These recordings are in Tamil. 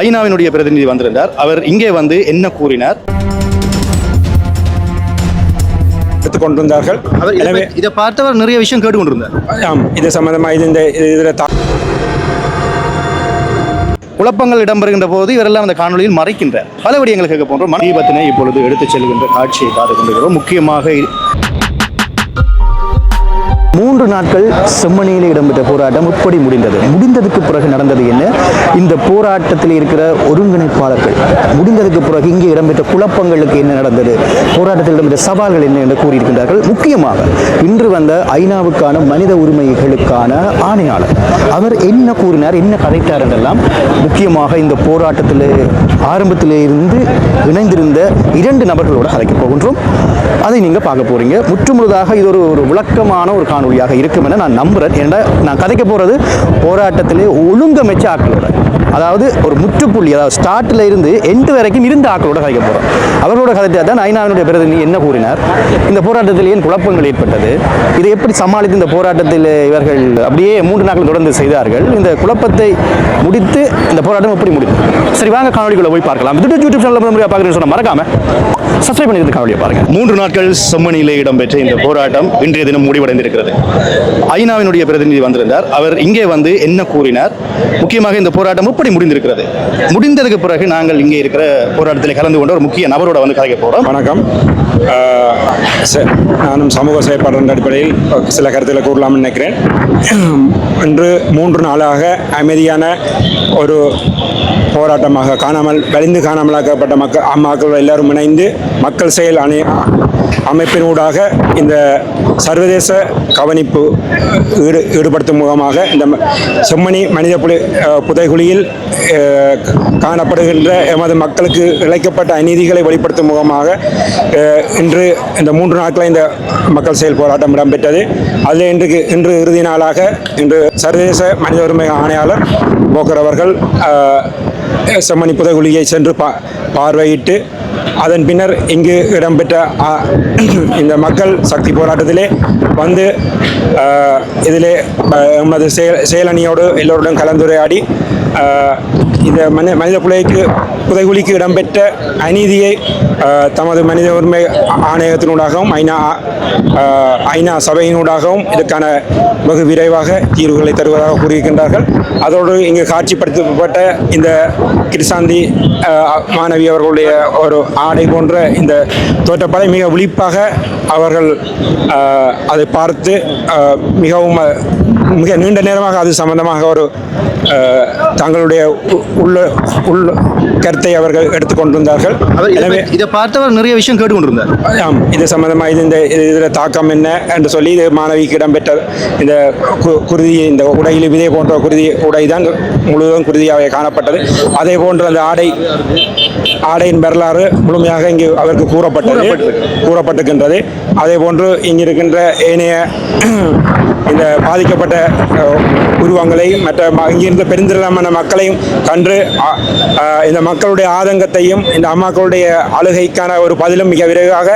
ஐநாவினுடைய பிரதிநிதி வந்திருந்தார். அவர் இங்கே வந்து என்ன கூறினார்? எடுத்துக் கொண்டிருந்தார்கள் எனவே இதை பார்த்தவர் நிறைய விஷயம் கேட்டுக்கொண்டிருந்தார். ஆம் இது சம்பந்தமாக இது இந்த இதில் தா குழப்பங்கள் இடம்பெறுகின்ற போது இவரெல்லாம் அந்த காணொலியில் மறைக்கின்றார். பல விடயங்களை கேட்க போன்றோம். மன தீபத்தினை இப்பொழுது எடுத்துச் செல்கின்ற காட்சியை பார்த்து கொண்டிருக்கிறோம். முக்கியமாக மூன்று நாட்கள் செம்மணியில் இடம்பெற்ற போராட்டம் எப்படி முடிந்தது. முடிந்ததுக்கு பிறகு நடந்தது என்ன? இந்த போராட்டத்தில் இருக்கிற ஒருங்கிணைப்பாளர்கள் முடிந்ததுக்கு பிறகு இங்கே இடம்பெற்ற குழப்பங்களுக்கு என்ன நடந்தது? போராட்டத்தில் இடம்பெற்ற சவால்கள் என்ன என்று கூறியிருக்கின்றார்கள். முக்கியமாக இன்று வந்த ஐநாவுக்கான மனித உரிமைகளுக்கான ஆணையாளர் அவர் என்ன கூறினார் என்ன கதைத்தார் என்றெல்லாம் முக்கியமாக இந்த போராட்டத்தில் ஆரம்பத்தில் இருந்து இணைந்திருந்த இரண்டு நபர்களோடு கதைக்க போகின்றோம். அதை நீங்கள் பார்க்க போகிறீங்க முற்றுமுழுதாக இது ஒரு ஒரு விளக்கமான ஒரு காணொளியாக இருக்கும் என நான் நம்புறேன். ஏன்னா நான் கதைக்க போகிறது போராட்டத்திலே ஒழுங்கமைச்ச ஆக்களோட அதாவது ஒரு முற்றுப்புள்ளி அதாவது ஸ்டார்ட்ல இருந்து எண்டு வரைக்கும் இருந்த ஆக்களோட கதைக்க போகிறோம் அவர்களோட கதைத்தா தான் ஐநாவினுடைய பிரதிநிதி என்ன கூறினார்? இந்த போராட்டத்தில் ஏன் குழப்பங்கள் ஏற்பட்டது? இதை எப்படி சமாளித்து இந்த போராட்டத்தில் இவர்கள் அப்படியே மூன்று நாட்கள் தொடர்ந்து செய்தார்கள்? இந்த குழப்பத்தை முடித்து இந்த போராட்டம் எப்படி முடிந்தது? சரி வாங்க காணொலிக்குள்ளே போய் பார்க்கலாம். இது யூடியூப் சேனலில் முறையாக பார்க்குறேன்னு சொன்ன மறக்காம சப்ஸ்கிரைப் பண்ணி காணொலியை பாருங்க. மூன்று நாட்கள் செம்மணியிலே இடம்பெற்ற இந்த போராட்டம் இன்றைய தினம் முடிவடைந்திருக்கிறது. ஐநாவினுடைய பிரதிநிதி வந்திருந்தார். அவர் இங்கே வந்து என்ன கூறினார்? முக்கியமாக இந்த போராட்டம் எப்படி முடிந்திருக்கிறது? முடிந்ததுக்கு பிறகு நாங்கள் இங்கே இருக்கிற போராட்டத்தில் கலந்து கொண்ட ஒரு முக்கிய நபரோட வந்து கதைக்க போறோம். வணக்கம். நானும் சமூக செயற்பாடு அடிப்படையில் சில கருத்துக்களை கூறலாம்னு நினைக்கிறேன். இன்று மூன்று நாளாக அமைதியான ஒரு போராட்டமாக காணாமல் வலிந்து காணாமலாக்கப்பட்ட மக்கள் அம்மாக்கள் எல்லாரும் இணைந்து மக்கள் செயல் அணி அமைப்பினூடாக இந்த சர்வதேச கவனிப்பு ஈடு ஈடுபடுத்தும் முகமாக இந்த செம்மணி மனித புலி புதைகுழியில் காணப்படுகின்ற எமது மக்களுக்கு இழைக்கப்பட்ட அநீதிகளை வெளிப்படுத்தும் முகமாக இன்று இந்த மூன்று நாட்களில் இந்த மக்கள் செயல் போராட்டம் இடம்பெற்றது. அதில் இன்றைக்கு இன்று இறுதி நாளாக இன்று சர்வதேச மனித உரிமை ஆணையாளர் போக்கர் அவர்கள் செம்மணி புதைகுழியை சென்று பா பார்வையிட்டு அதன் பின்னர் இங்கு இடம்பெற்ற இந்த மக்கள் சக்தி போராட்டத்திலே வந்து இதிலே எமது செயல் செயலணியோடு எல்லோருடன் கலந்துரையாடி இந்த மனித மனித புலைக்கு புதைகுழிக்கு இடம்பெற்ற அநீதியை தமது மனித உரிமை ஆணையத்தினூடாகவும் ஐநா ஐநா சபையினூடாகவும் இதற்கான வெகு விரைவாக தீர்வுகளை தருவதாக கூறியிருக்கின்றார்கள். அதோடு இங்கு காட்சிப்படுத்தப்பட்ட இந்த கிருசாந்தி மாணவி அவர்களுடைய ஒரு ஆடை போன்ற இந்த தோற்றப்படை மிக விழிப்பாக அவர்கள் அதை பார்த்து மிகவும் மிக நீண்ட நேரமாக அது சம்பந்தமாக ஒரு தங்களுடைய உ- உள்ள உள்ள கருத்தை அவர்கள் எடுத்துக்கொண்டிருந்தார்கள். அவர் இதை எனவே இதை பார்த்தவர் நிறைய விஷயம் கேட்டுக்கொண்டிருந்தார். ஆம் இது சம்பந்தமாக இது இந்த இதில் தாக்கம் என்ன என்று சொல்லி இது மாணவிக்கு இடம்பெற்ற இந்த குருதி இந்த உடையில் இதே போன்ற குருதி உடை தான் முழுவதும் குருதியாக காணப்பட்டது. அதே போன்று அந்த ஆடை ஆடையின் வரலாறு முழுமையாக இங்கு அவருக்கு கூறப்பட்டது கூறப்பட்டிருக்கின்றது. அதே போன்று இங்கு இருக்கின்ற ஏனைய இந்த பாதிக்கப்பட்ட அஹ், உருவங்களை மற்ற இங்கிருந்த பெருந்திரளான மக்களையும் கண்டு அஹ், இந்த மக்களுடைய ஆதங்கத்தையும் இந்த அம்மாக்களுடைய அழுகைக்கான ஒரு பதிலும் மிக விரைவாக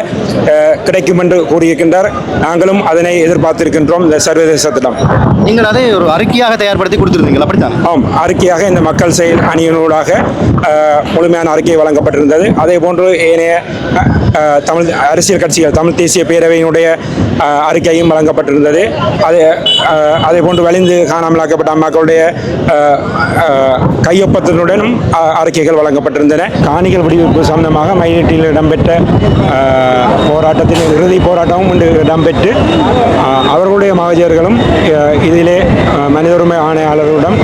கிடைக்கும் என்று கூறியிருக்கின்றார். நாங்களும் அதனை எதிர்பார்த்திருக்கின்றோம். இந்த சர்வதேசத்திடம் நீங்கள் அதை ஒரு அறிக்கையாக தயார்படுத்தி கொடுத்துருந்தீங்க அப்படித்தான்? ஆம். அறிக்கையாக இந்த மக்கள் செயல் அணியினூடாக முழுமையான அறிக்கை வழங்கப்பட்டிருந்தது. அதே போன்று ஏனைய தமிழ் அரசியல் கட்சிகள் தமிழ் தேசிய பேரவையினுடைய அறிக்கையும் வழங்கப்பட்டிருந்தது. அதே அதே போன்று வலிந்து காணாமலாக்கப்பட்ட அம்மாக்களுடைய கையொப்பத்தினுடனும் அறிக்கைகள் வழங்கப்பட்டிருந்தன. காணிகள் விடுவிப்பு சம்பந்தமாக மயிலட்டியில் இடம்பெற்ற போராட்டத்தில் போராட்டத்தின் இறுதி போராட்டமும் இன்று இடம்பெற்று அவர்களுடைய மகஜர்களும் இதிலே மனித உரிமை ஆணையாளர்களிடம்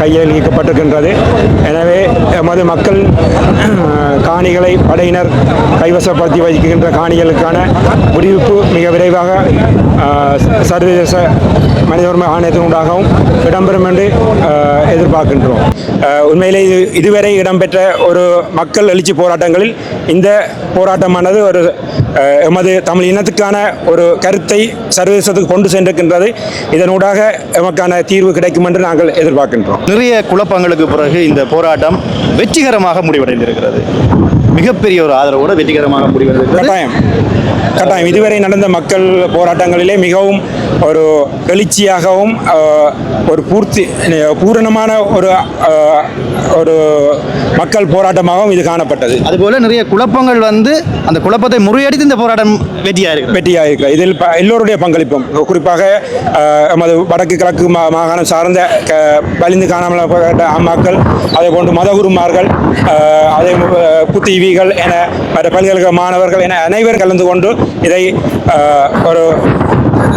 கையளிக்கப்பட்டிருக்கின்றது எனவே எமது மக்கள் காணிகளை படையினர் கைவசப்படுத்தி வைக்கின்ற காணிகளுக்கான விடுவிப்பு மிக விரைவாக சர்வதேச மனித உரிமை ஆணையத்தினூடாகவும் இடம்பெறும் என்று எதிர்பார்க்கின்றோம். உண்மையிலே இது இதுவரை இடம்பெற்ற ஒரு மக்கள் எழுச்சி போராட்டங்களில் இந்த போராட்டமானது ஒரு எமது தமிழ் இனத்துக்கான ஒரு கருத்தை சர்வதேசத்துக்கு கொண்டு சென்றிருக்கின்றது. இதனூடாக எமக்கான தீர்வு கிடைக்கும் என்று நாங்கள் எதிர்பார்க்கின்றோம். நிறைய குழப்பங்களுக்கு பிறகு இந்த போராட்டம் வெற்றிகரமாக முடிவடைந்திருக்கிறது. மிகப்பெரிய ஒரு ஆதரவோடு வெற்றிகரமாக முடிவடைந்திருக்கிறது. கட்டாயம். கட்டாயம். இதுவரை நடந்த மக்கள் போராட்டங்களிலே மிகவும் ஒரு எழுச்சியாகவும் ஒரு பூர்த்தி பூரணமான ஒரு ஒரு மக்கள் போராட்டமாகவும் இது காணப்பட்டது. அதுபோல நிறைய குழப்பங்கள் வந்து அந்த குழப்பத்தை முறியடித்து இந்த போராட்டம் வெற்றியாக இருக்கு வெற்றியாக இருக்கிறது இதில் எல்லோருடைய பங்களிப்பும் குறிப்பாக எமது வடக்கு கிழக்கு மா மாகாணம் சார்ந்த க வலிந்து காணாமல் போகப்பட்ட அம்மாக்கள் அதே போன்று மதகுருமார்கள் அதே புத்திவிகள் என மற்ற பல்கலைக்கழக மாணவர்கள் என அனைவரும் கலந்து கொண்டு இதை ஒரு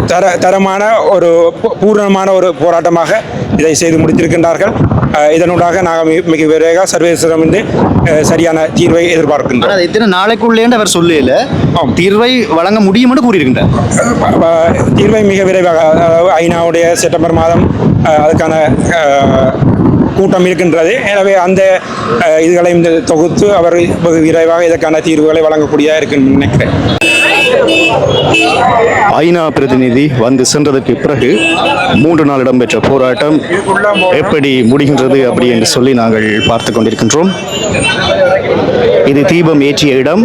தர தரமான ஒரு பூரணமான ஒரு போராட்டமாக இதை செய்து முடித்திருக்கின்றார்கள். இதனூடாக நாங்கள் மிக- விரைவாக சர்வேஸ்வரமிருந்து சரியான தீர்வை எதிர்பார்க்கின்றோம் இத்தனை நாளைக்குள்ளேன்னு அவர் சொல்லல. தீர்வை வழங்க முடியும் என்று கூறியிருக்கின்றார் தீர்வை மிக விரைவாக அதாவது ஐநாவுடைய செப்டம்பர் மாதம் அதுக்கான கூட்டம் இருக்கின்றது. எனவே அந்த இந்த தொகுத்து அவர் வெகு விரைவாக இதற்கான தீர்வுகளை வழங்கக்கூடியதாக இருக்குன்னு நினைக்கிறேன். ஐநா பிரதிநிதி வந்து சென்றதற்கு பிறகு மூன்று நாள் இடம்பெற்ற போராட்டம் எப்படி முடிகின்றது அப்படி என்று சொல்லி நாங்கள் பார்த்து கொண்டிருக்கின்றோம். இது தீபம் ஏற்றிய இடம்.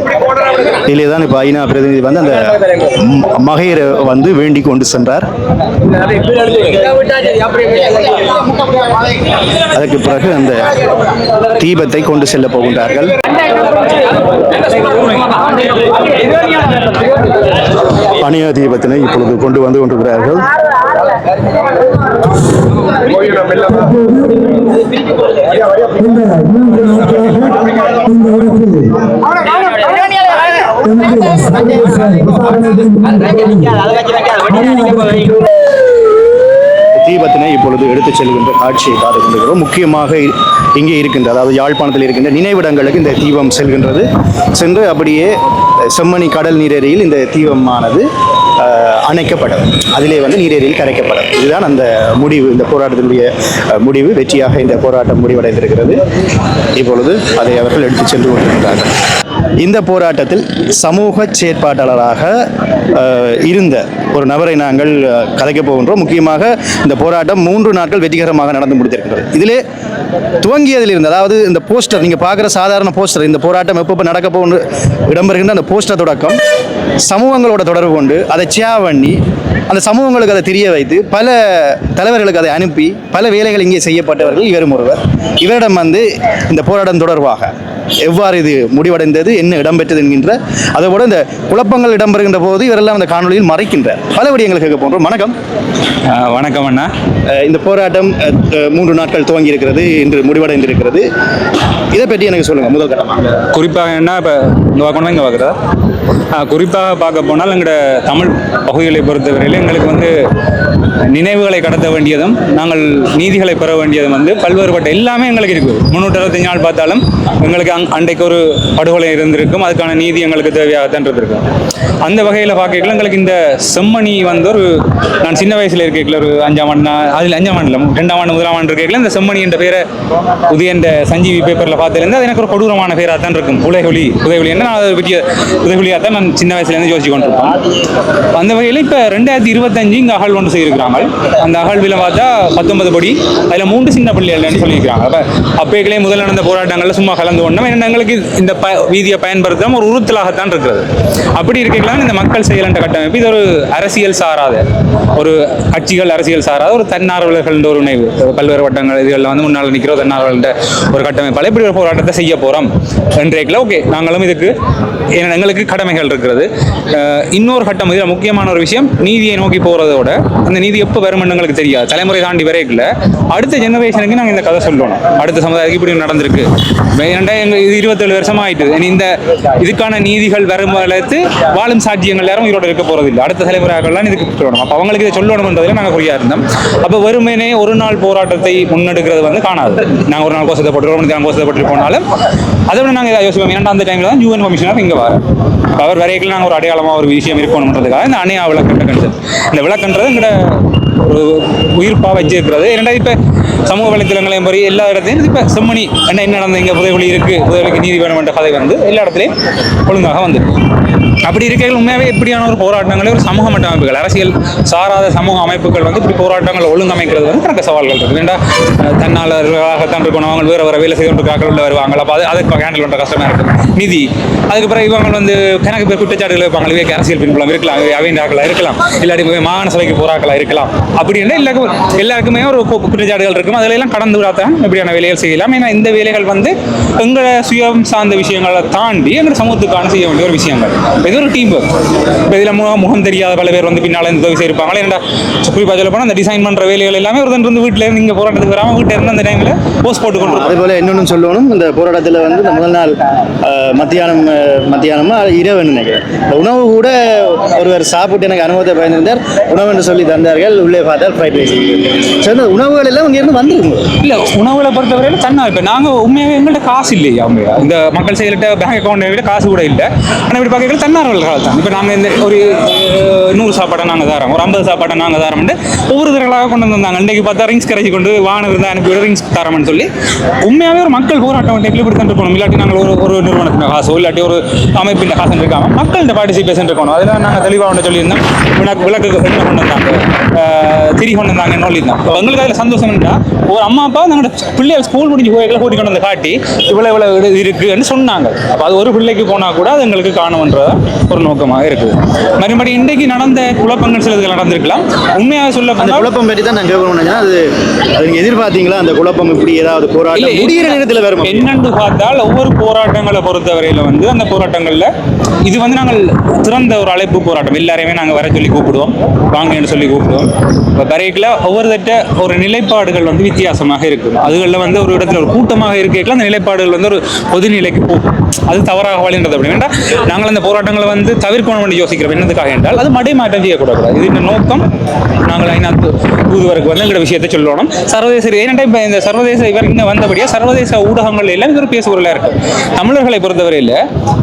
இதிலே தான் இப்போ ஐநா பிரதிநிதி வந்து அந்த மகையரை வந்து வேண்டி கொண்டு சென்றார். அதற்கு பிறகு அந்த தீபத்தை கொண்டு செல்ல போகின்றார்கள். அணையா தீபத்தினை இப்பொழுது கொண்டு வந்து கொண்டிருக்கிறார்கள். தீபத்தினை இப்பொழுது எடுத்துச் செல்கின்ற காட்சியை பார்த்து கொண்டிருக்கிறோம். முக்கியமாக இங்கே இருக்கின்ற அதாவது யாழ்ப்பாணத்தில் இருக்கின்ற நினைவிடங்களுக்கு இந்த தீபம் செல்கின்றது. சென்று அப்படியே செம்மணி கடல் நீரேரியில் இந்த தீபமானது அணைக்கப்படும். அதிலே வந்து நீரேரியில் கரைக்கப்படும். இதுதான் அந்த முடிவு இந்த போராட்டத்தினுடைய முடிவு. வெற்றியாக இந்த போராட்டம் முடிவடைந்திருக்கிறது. இப்பொழுது அதை அவர்கள் எடுத்துச் சென்று கொண்டிருக்கிறார்கள். இந்த போராட்டத்தில் சமூக செயற்பாட்டாளராக இருந்த ஒரு நபரை நாங்கள் அஹ், கதைக்கப் போகின்றோம். முக்கியமாக இந்த போராட்டம் மூன்று நாட்கள் வெற்றிகரமாக நடந்து முடித்திருக்கிறது இதிலே துவங்கியதில் இருந்து அதாவது இந்த போஸ்டர் நீங்கள் பார்க்குற சாதாரண போஸ்டர் இந்த போராட்டம் எப்போ நடக்க போகுன்னு இடம்பெறுகின்ற அந்த போஸ்டர் தொடக்கம் சமூகங்களோட தொடர்பு கொண்டு அதை சேவ் பண்ணி அந்த சமூகங்களுக்கு அதை தெரிய வைத்து பல தலைவர்களுக்கு அதை அனுப்பி பல வேலைகள் இங்கே செய்யப்பட்டவர்கள் இவரும் ஒருவர். இவரிடம் வந்து இந்த போராட்டம் தொடர்பாக எவ்வாறு இது முடிவடைந்தது என்ன இடம்பெற்றது என்கின்ற அதோட இந்த குழப்பங்கள் இடம்பெறுகின்ற போது இவரெல்லாம் அந்த காணொலியில் மறைக்கின்றார் பல விடயங்களுக்கு கேட்க போன்றோம் வணக்கம். வணக்கம் அண்ணா. இந்த போராட்டம் மூன்று நாட்கள் துவங்கி இருக்கிறது இன்று முடிவடைந்திருக்கிறது. இதை பற்றி எனக்கு சொல்லுங்க முதல் கட்டமாக. குறிப்பாக என்ன இப்போ இங்கே பார்க்கணும் இங்கே பார்க்குறதா குறிப்பாக பார்க்க போனால் எங்களோட தமிழ் பகுதிகளை பொறுத்தவரையில் எங்களுக்கு வந்து நினைவுகளை கடத்த வேண்டியதும் நாங்கள் நீதிகளை பெற வேண்டியதும் வந்து பல்வேறுபட்ட எல்லாமே எங்களுக்கு இருக்குது. முன்னூற்றி அறுபத்தஞ்சு நாள் பார்த்தாலும் எங்களுக்கு அங் அன்றைக்கு ஒரு படுகொலை இருந்திருக்கும் அதுக்கான நீதி எங்களுக்கு தேவையாகத்தான் இருந்திருக்கும். அந்த வகையில் பார்க்கல எங்களுக்கு இந்த செம்மணி வந்து ஒரு நான் சின்ன வயசில் இருக்கல ஒரு அஞ்சாம் ஆண்டு அதில் அஞ்சாம் ஆண்டில் ரெண்டாம் ஆண்டு முதலாம் ஆண்டு இருக்கல இந்த செம்மணி என்ற பேரை உதயன்ற சஞ்சீவி பேப்பரில் பார்த்துலேருந்து அது எனக்கு ஒரு கொடூரமான பேராக தான் இருக்கும். உலகொலி உதயொலி என்ன நான் அதை பற்றிய உதயொலியாக தான் நான் சின்ன வயசுலேருந்து யோசிச்சு கொண்டிருப்பேன் அந்த வகையில் இப்போ ரெண்டாயிரத்தி இருபத்தஞ்சு இங்கே அகழ் ஒன்று செய்திருக்கிறாங்க. அந்த அகழ்வில் பார்த்தா பத்தொன்பது படி அதில் மூன்று சின்ன பள்ளிகள்னு சொல்லியிருக்கிறாங்க. அப்போ அப்பைகளே முதல் நடந்த போராட்டங்களில் சும்மா கலந்து கொண்டோம். ஏன்னா எங்களுக்கு இந்த ப வீதியை பயன்படுத்தாமல் ஒரு உறுத்தலாகத்தான் இருக்கிறது. அப்படி இருக்கலாம் இந்த மக்கள் செயலண்ட கட்டமைப்பு இது ஒரு அரசியல் சாராத ஒரு கட்சிகள் அரசியல் சாராத ஒரு தன்னார்வலர்கள் ஒரு நினைவு. பல்வேறு வட்டங்கள் இதுகளில் வந்து முன்னால் நிற்கிற ஒரு தன்னார்வலர்கிட்ட ஒரு கட்டமைப்பால் இப்படி ஒரு போராட்டத்தை செய்ய போகிறோம் என்றேக்கில். ஓகே நாங்களும் இதுக்கு ஏன்னா எங்களுக்கு கடமைகள் இருக்கிறது. இன்னொரு கட்டம் இதில் முக்கியமான ஒரு விஷயம் நீதியை நோக்கி போகிறதோட அந்த நீதி எப்போ வரும்னு எங்களுக்கு தெரியாது. தலைமுறை தாண்டி வரைக்கல அடுத்த ஜெனரேஷனுக்கு நாங்கள் இந்த கதை சொல்லணும். அடுத்த சமுதாயத்துக்கு இப்படி நடந்திருக்கு. ஏன்டா இது இருபத்தேழு வருஷமாக ஆயிட்டு. இந்த இதுக்கான நீதிகள் வரும் வளர்த்து வாழும் சாட்சியங்கள் யாரும் உயிரோட இருக்க போகிறதில்லை அடுத்த தலைமுறைகள்லாம் இதுக்கு சொல்லணும் அப்போ அவங்களுக்கு இதை சொல்லணும்ன்றதில் நாங்கள் குறியாக இருந்தோம். அப்போ வெறுமனே ஒரு நாள் போராட்டத்தை முன்னெடுக்கிறது வந்து காணாது. நாங்கள் ஒரு நாள் கோஷத்தை போட்டு கோஷத்தை போட்டு போனாலும் அதை விட நாங்கள் இதை யோசிப்போம். ஏன்னா அந்த டைமில் தான் யூஎன் கமிஷனர் இங்கே வர அவர் வரைக்கும் நாங்கள் ஒரு அடையாளமாக ஒரு விஷயம் இருக்கணுன்றதுக்காக இந்த அணையா விளக்கன்ற கணிதம். இந்த விளக்கன்றது எங்கட ஒரு உயிர்ப்பாக வச்சிருக்கிறது. ஏன்னா இப்போ சமூக வலைத்தளங்களையும் பறி எல்லா இடத்துலையும் இப்போ செம்மணி என்ன என்ன நடந்தது இங்கே புதைவெளி இருக்குது புதைவெளிக்கு நீதி வேணும் என்ற கதை வந்து எல்லா இடத்துலையும் ஒழுங்காக வந்து அப்படி இருக்கைகள் உண்மையாகவே இப்படியான ஒரு போராட்டங்களே ஒரு சமூக அமைப்புகள் அரசியல் சாராத சமூக அமைப்புகள் வந்து இப்படி போராட்டங்கள் ஒழுங்கமைக்கிறது வந்து கணக்கு சவால்கள் இருக்குது. ஏன்னா தன்னாளர்களாகத்தான் இருக்கணும் அவங்க வேறு வேறு வேலை செய்யறதுக்காக உள்ள வருவாங்க அப்போ அது அதுக்கு ஹேண்டில் பண்ணுற கஷ்டமாக இருக்கும் நிதி. அதுக்கு பிறகு இவங்க வந்து கணக்கு பேர் குற்றச்சாட்டுகள் வைப்பாங்க இவைக்கு அரசியல் பின்புலம் இருக்கலாம் அவைண்டாக்களாக இருக்கலாம் இல்லாட்டி மாகாண சபைக்கு போராக்களாக இருக்கலாம். அப்படின்னு எல்லாருக்கும் எல்லாருக்குமே ஒரு குற்றச்சாட்டுகள் இருக்கும்? அதில் எல்லாம் கடந்து விடாதான் இப்படியான வேலைகள் செய்யலாம். ஏன்னா இந்த வேலைகள் வந்து எங்களை சுயம் சார்ந்த விஷயங்களை தாண்டி எங்கள் சமூகத்துக்கான செய்ய வேண்டிய ஒரு விஷயங்கள். இது ஒரு டீம் ஒர்க் இப்போ இதில் முகம் தெரியாத பல பேர் வந்து பின்னால் இந்த உதவி செய்யிருப்பாங்களே ஏன்டா குறிப்பாக சொல்ல போனால் அந்த டிசைன் பண்ணுற வேலைகள் எல்லாமே ஒரு இருந்து வீட்டில் இருந்து இங்கே போராட்டத்துக்கு வராமல் வீட்டில் இருந்து அந்த டைமில் போஸ்ட் போட்டு கொண்டு அதே போல இன்னொன்று சொல்லணும். இந்த போராட்டத்தில் வந்து இந்த முதல் நாள் மத்தியானம் மத்தியானமா இரவுன்னு நினைக்கிறேன் உணவு கூட ஒருவர் சாப்பிட்டு எனக்கு அனுபவத்தை பயந்திருந்தார் உணவு என்று சொல்லி தந்தார்கள். உள்ளே பார்த்தால் ஃப்ரைட் ரைஸ் சரி உணவுகள் எல்லாம் இங்கேருந்து வந்துருங்க இல்ல உணவுகளை பொறுத்தவரையில தன்னா இப்போ நாங்கள் உண்மையாகவே எங்கள்கிட்ட காசு இல்லையா? அவங்க இந்த மக்கள் செயல்கிட்ட பேங்க் அக்கௌண்ட்டை விட காசு கூட இல்லை. ஆனால் இப்படி பார்க்கறது தன்னார்வல் காலம் தான் இப்போ நாங்கள் இந்த ஒரு நூறு சாப்பாடை நாங்கள் தரோம். ஒரு ஐம்பது சாப்பாடை நாங்கள் தரோம்னு ஒவ்வொரு தடங்களாக கொண்டு வந்தாங்க இன்றைக்கு பார்த்தா ரிங்ஸ் கரைச்சி கொண்டு வாகனம் இருந்தால் அனுப்பி ரிங்ஸ் தரோம்னு சொல்லி உண்மையாகவே ஒரு மக்கள் போராட்டம் டைப்பில் இப்படி தான் இருக்கணும் இல்லாட்டி நாங்கள் ஒரு ஒரு நிறுவனத்தின் காசோ இல்லாட்டி ஒரு அமைப்பின் காசு இருக்காம மக்கள்கிட்ட பார்ட்டிசிபேஷன் இருக்கணும். அதில் நாங்கள் தெளிவாக ஒன்று சொல்லியிருந்தோம். விளக்கு விளக்கு என்ன கொண்டு வந்தாங்க? திரி கொண்டு வந்தாங்க சொல்லியிருந்தோம். எங்களுக்கு அதில் சந்தோஷம் என்னன்னா ஒரு அம்மா அப்பா நாங்கள் பிள்ளைய ஸ்கூல் முடிஞ்சு போய் கூட்டி கொண்டு வந்து காட்டி இவ்வளோ இவ்வளோ இருக்குன்னு சொன்னாங்க. அப்போ அது ஒரு பிள்ளைக்கு போனால் கூட அது எங்களுக்கு காணுமன்றத ஒரு நோக்கமாக இருக்குது. மறுபடி இன்றைக்கு நடந்த குழப்பங்கள் சில இதுகள் நடந்திருக்கலாம். உண்மையாக சொல்ல அந்த குழப்பம் பற்றி தான் நான் கேட்கணும்னா அது அது நீங்க எதிர்பார்த்தீங்களா? அந்த குழப்பம் இப்படி ஏதாவது போராட்டம் முடிகிற நேரத்தில் வரும் என்னன்னு பார்த்தால் ஒவ்வொரு போராட்டங்களை பொறுத்தவரையில வந்து அந்த போராட்டங்கள்ல இது வந்து நாங்கள் திறந்த ஒரு அழைப்பு போராட்டம். எல்லாரையுமே நாங்கள் வர சொல்லி கூப்பிடுவோம். வாங்கன்னு சொல்லி கூப்பிடுவோம். இப்போ கரைக்கில் ஒவ்வொரு தட்ட ஒரு நிலைப்பாடுகள் வந்து வித்தியாசமாக இருக்கும். அதுகளில் வந்து ஒரு இடத்துல ஒரு கூட்டமாக இருக்கைக்குள்ள அந்த நிலைப்பாடுகள் வந்து ஒரு பொதுநிலைக்கு போகும். அது தவறாக வழின்றது அப்படி. வேண்டாம் நாங்கள் அந்த போராட்டங்களை வந்து தவிர்க்கணும் என்று யோசிக்கிறோம். என்னதுக்காக என்றால் அது மடை மாற்றம் செய்யக்கூடாது இது இந்த நோக்கம். நாங்கள் ஐநா தூதுவருக்கு வந்து எங்களோட விஷயத்தை சொல்லணும். சர்வதேச ஏன்னா இப்போ இந்த சர்வதேச இவர் இங்கே வந்தபடியாக சர்வதேச ஊடகங்கள் எல்லாம் இது ஒரு பேசுபொருளாக இருக்கு. தமிழர்களை பொறுத்தவரையில்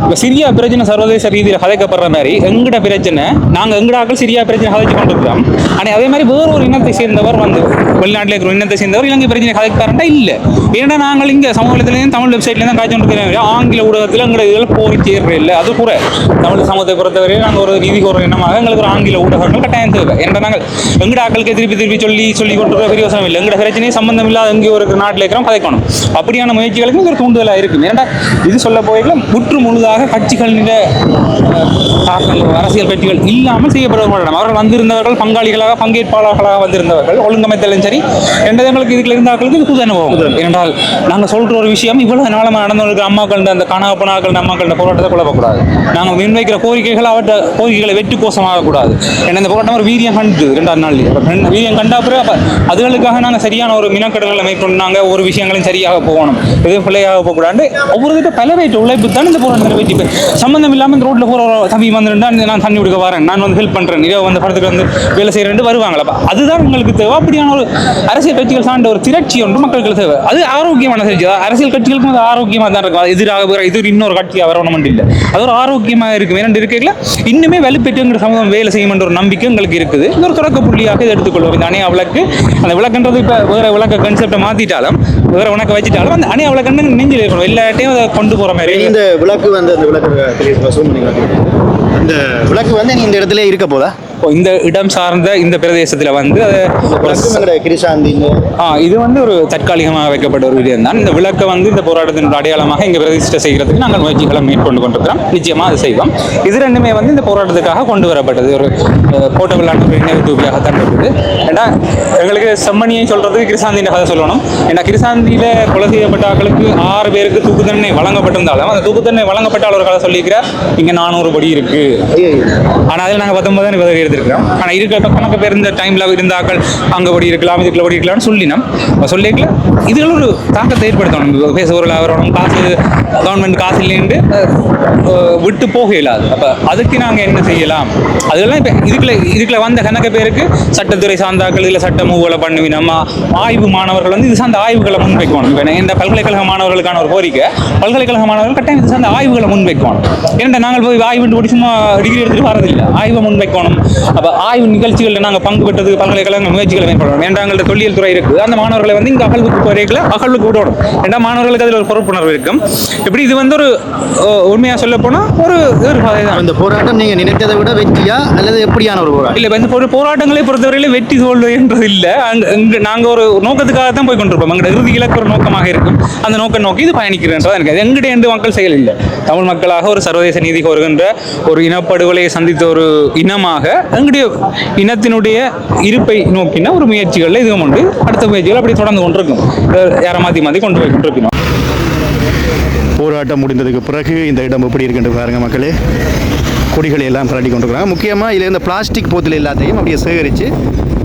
இப்போ சிரியா பிரச்சனை சர்வதேச ரீதியில் கதைக்கப்படுற மாதிரி எங்கட பிரச்சனை நாங்கள் எங்கட ஆக்கள் சிரியா பிரச்சனை கதைச்சு கொண்டிருக்கிறோம். ஆனால் அதே மாதிரி வேறு ஒரு இனத்தை சேர்ந்தவர் வந்து வெளிநாட்டில் இருக்கிற இனத்தை சேர்ந்தவர் இலங்கை பிரச்சனை கதைக்காரண்டா இல்லை. ஏன்னா நாங்கள் இங்கே சமூகத்திலேயும் தமிழ் வெப்சைட்லேருந்து காய்ச்சி கொண்டிருக்கிறோம். ஆங்கில ஊடகத்தில் எங்கட இதில் போய் சேர்ற இல்லை அது கூட. தமிழ் சமூகத்தை பொறுத்தவரை நாங்கள் ஒரு நீதி ஒரு இனமாக எங்களுக்கு ஒரு ஆங்கில ஊடகங்கள் கட்டாயம் தேவை. ஏன்னா நாங்கள் எங்கட ஆக்களுக்கு திருப்பி திருப்பி சொல்லி சொல்லி கொண்டிருக்கிற பெரிய யோசனை இல்லை. எங்கட பிரச்சனையே சம்பந்தம் இல்லாத எங்கேயோ ஒரு நாட்டில் இருக்கிறோம் கதைக்கணும் அப்படியான முயற்சிகளுக்கு ஒரு தூண்டுதலாக இருக்கும். ஏன்னா இது சொல்ல போயில முற்று முழுதாக கட்சிகளின் அரசியல் கட்சிகள் இல்லாமல் செய்யப்பட மாட்டோம் அவர்கள் வந்திருந்தவர்கள் பங்காளிகளாக பங்கேற்பாளர்களாக வந்திருந்தவர்கள் ஒழுங்கமைத்தலும் சரி எந்த எங்களுக்கு இதுல இருந்தாக்களுக்கு இது புது அனுபவம். ஏனென்றால் நாங்கள் சொல்ற ஒரு விஷயம் இவ்வளவு நாளமாக நடந்து இருக்கிற அம்மாக்கள் அந்த கனகப்பனாக்கள் அம்மாக்கள் போராட்டத்தை குழப்பக்கூடாது. நாங்கள் முன்வைக்கிற கோரிக்கைகள் அவற்ற கோரிக்கைகளை வெற்றி கோஷமாக ஏன்னா இந்த போராட்டம் ஒரு வீரியம் கண்டு ரெண்டாவது நாள் வீரியம் கண்டா பிறகு அப்போ அதுகளுக்காக நாங்கள் சரியான ஒரு மினக்கடல்களை மேற்கொண்டு நாங்கள் ஒரு விஷயங்களும் சரியாக போகணும். எதுவும் பிள்ளையாக போகக்கூடாது. ஒவ்வொரு கிட்ட பல வேட்டு உழைப்பு தான் இந்த போராட்டத்தில் வெற்றி சம்மந்தம் சம்பந்தம் இல்லாமல் இந்த ரோட்டில் போகிற ஒரு தம்பி வந்துருந்தா நான் தண்ணி கொடுக்க வரேன் நான் வந்து ஹெல்ப் பண்ணுறேன் இதோ வந்து படத்துக்கு வந்து வேலை செய்கிறேன் வருவாங்களப்பா அதுதான் உங்களுக்கு தேவை. அப்படியான ஒரு அரசியல் கட்சிகள் சார்ந்த ஒரு திரட்சி ஒன்று மக்களுக்கு தேவை. அது ஆரோக்கியமான திரட்சி அரசியல் கட்சிகளுக்கும் அது ஆரோக்கியமாக தான் இருக்கும் எதிராக இது இன்னொரு கட்சியாக வரணும் இல்லை. அது ஒரு ஆரோக்கியமாக இருக்கும். ஏன்னா இருக்கையில் இன்னுமே வலுப்பெற்றுங்கிற சமூகம் வேலை செய்யும் ஒரு நம்பிக்கை எங்களுக்கு இருக்குது. இது ஒரு தொடக்க புள்ளியாக இதை எடுத்துக்கொள்வோம். இந்த அணையா விளக்கு அந்த விளக்குன்றது இப்போ வேற விளக்க கன்செப்டை மாற்றிட்டாலும் வேற உனக்கு வச்சுட்டாலும் அந்த அணையா விளக்குன்னு நெஞ்சில் இருக்கணும்? எல்லாட்டையும் அதை கொண்டு போகிற மாதிரி இந்த விளக்கு வந்து அந்த விளக்கு. இந்த விளக்கு வந்து நீ இந்த இடத்துல இருக்க போதா? இந்த இடம் சார்ந்த இந்த பிரதேசத்தில் வந்து ஆ இது வந்து ஒரு தற்காலிகமாக வைக்கப்பட்ட ஒரு விடயம் தான் இந்த விளக்கை வந்து இந்த போராட்டத்தின் அடையாளமாக இங்கே பிரதிஷ்டை செய்கிறதுக்கு நாங்கள் முயற்சிகளை மேற்கொண்டு கொண்டிருக்கிறோம். நிச்சயமாக அது செய்வோம். இது ரெண்டுமே வந்து இந்த போராட்டத்துக்காக கொண்டு வரப்பட்டது. ஒரு போட்டபிளான ஒரு நினைவு தூபியாக தான் இருக்குது. ஏன்னா எங்களுக்கு செம்மணியை சொல்கிறதுக்கு கிருசாந்தியின் கதை சொல்லணும். ஏன்னா கிருசாந்தியில் கொலை செய்யப்பட்ட ஆட்களுக்கு ஆறு பேருக்கு தூக்கு தண்டனை வழங்கப்பட்டிருந்தாலும் அந்த தூக்கு தண்டனை வழங்கப்பட்ட ஒரு கதை சொல்லியிருக்கிறார். இங்கே நானூறு படி இருக்குது ஆனால் அதில் நாங்கள் பத்தொன்பது தான் எழுதியிருக்கிறோம். ஆனால் இருக்க நமக்கு பேர் இந்த டைமில் இருந்தாக்கள் அங்கே ஓடி இருக்கலாம் இதுக்குள்ள ஓடி இருக்கலாம்னு சொல்லினோம் அப்ப சொல்லிக்கல இதுகள் ஒரு தாக்கத்தை ஏற்படுத்தணும் பேச ஒரு வரணும் காசு கவர்மெண்ட் காசு இல்லைன்ட்டு விட்டு போக இயலாது. அப்போ அதுக்கு நாங்கள் என்ன செய்யலாம்? அதெல்லாம் இப்போ இதுக்குள்ள இதுக்குள்ள வந்த கணக்கு பேருக்கு சட்டத்துறை சார்ந்தாக்கள் இதில் சட்ட மூவலை பண்ணுவி நம்ம ஆய்வு மாணவர்கள் வந்து இது சார்ந்த ஆய்வுகளை முன்வைக்கணும். இப்போ இந்த பல்கலைக்கழக மாணவர்களுக்கான ஒரு கோரிக்கை. பல்கலைக்கழக மாணவர்கள் கட்டாயம் இது சார்ந்த ஆய்வுகளை முன்வைக்கணும். ஏன்னா நாங்கள் போய் ஆய்வு படி சும்மா டிகிரி எடுத்துட்டு வரதில்லை ஆய்வை முன்வைக்கணும். அப்போ ஆய்வு நிகழ்ச்சிகளில் நாங்கள் பங்கு பெற்றதுக்கு பல்கலைக்கழக முயற்சிகளை மேற்கொள்ளணும். ஏன்டா தொல்லியல் துறை இருக்குது அந்த மாணவர்களை வந்து இங்கே அகழ்வுக்கு போகிறீங்களா அகழ்வுக்கு விடணும். ஏன்டா மாணவர்களுக்கு அதில் ஒரு பொறுப்புணர்வு இருக்கும் இப்படி இது வந்து ஒரு உண்மையாக சொல்ல போனால் ஒரு இந்த போராட்டம் நீங்க நினைத்ததை விட வெற்றியா? அல்லது எப்படியான ஒரு போராட்டம்? இல்ல இப்ப இந்த ஒரு போராட்டங்களை பொறுத்தவரையில வெற்றி தோல்வி என்றது இல்ல அங்க இங்க நாங்க ஒரு நோக்கத்துக்காக தான் போய் கொண்டிருப்போம். எங்களோட இறுதி இலக்கு ஒரு நோக்கமாக இருக்கும். அந்த நோக்கம் நோக்கி இது பயணிக்கிறேன் எனக்கு எங்கிட்ட எந்த மக்கள் செயல் இல்லை. தமிழ் மக்களாக ஒரு சர்வதேச நீதி கோருகின்ற ஒரு இனப்படுகொலையை சந்தித்த ஒரு இனமாக எங்களுடைய இனத்தினுடைய இருப்பை நோக்கின ஒரு முயற்சிகளில் இதுவும் உண்டு. அடுத்த முயற்சிகள் அப்படி தொடர்ந்து கொண்டிருக்கும். யாரை மாற்றி மாற்றி கொண்டு போய் கொண்டிருக்கணும். போராட்டம் முடிந்ததுக்கு பிறகு இந்த இடம் எப்படி இருக்குன்னு பாருங்கள் மக்களே. கொடிகளை எல்லாம் பரட்டி கொண்டிருக்கிறாங்க. முக்கியமாக இதில் இந்த பிளாஸ்டிக் போத்தில் எல்லாத்தையும் அப்படியே சேகரித்து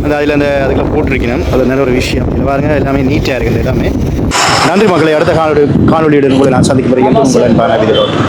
அந்த அதில் அந்த அதுக்குள்ள போட்டிருக்கணும். அது நல்ல ஒரு விஷயம். இது பாருங்க எல்லாமே நீட்டாக இருக்குது எல்லாமே. நன்றி மக்களை. அடுத்த காணொலி காணொலியுடன் உங்களை நான் சந்திக்க போகிறேன் உங்களை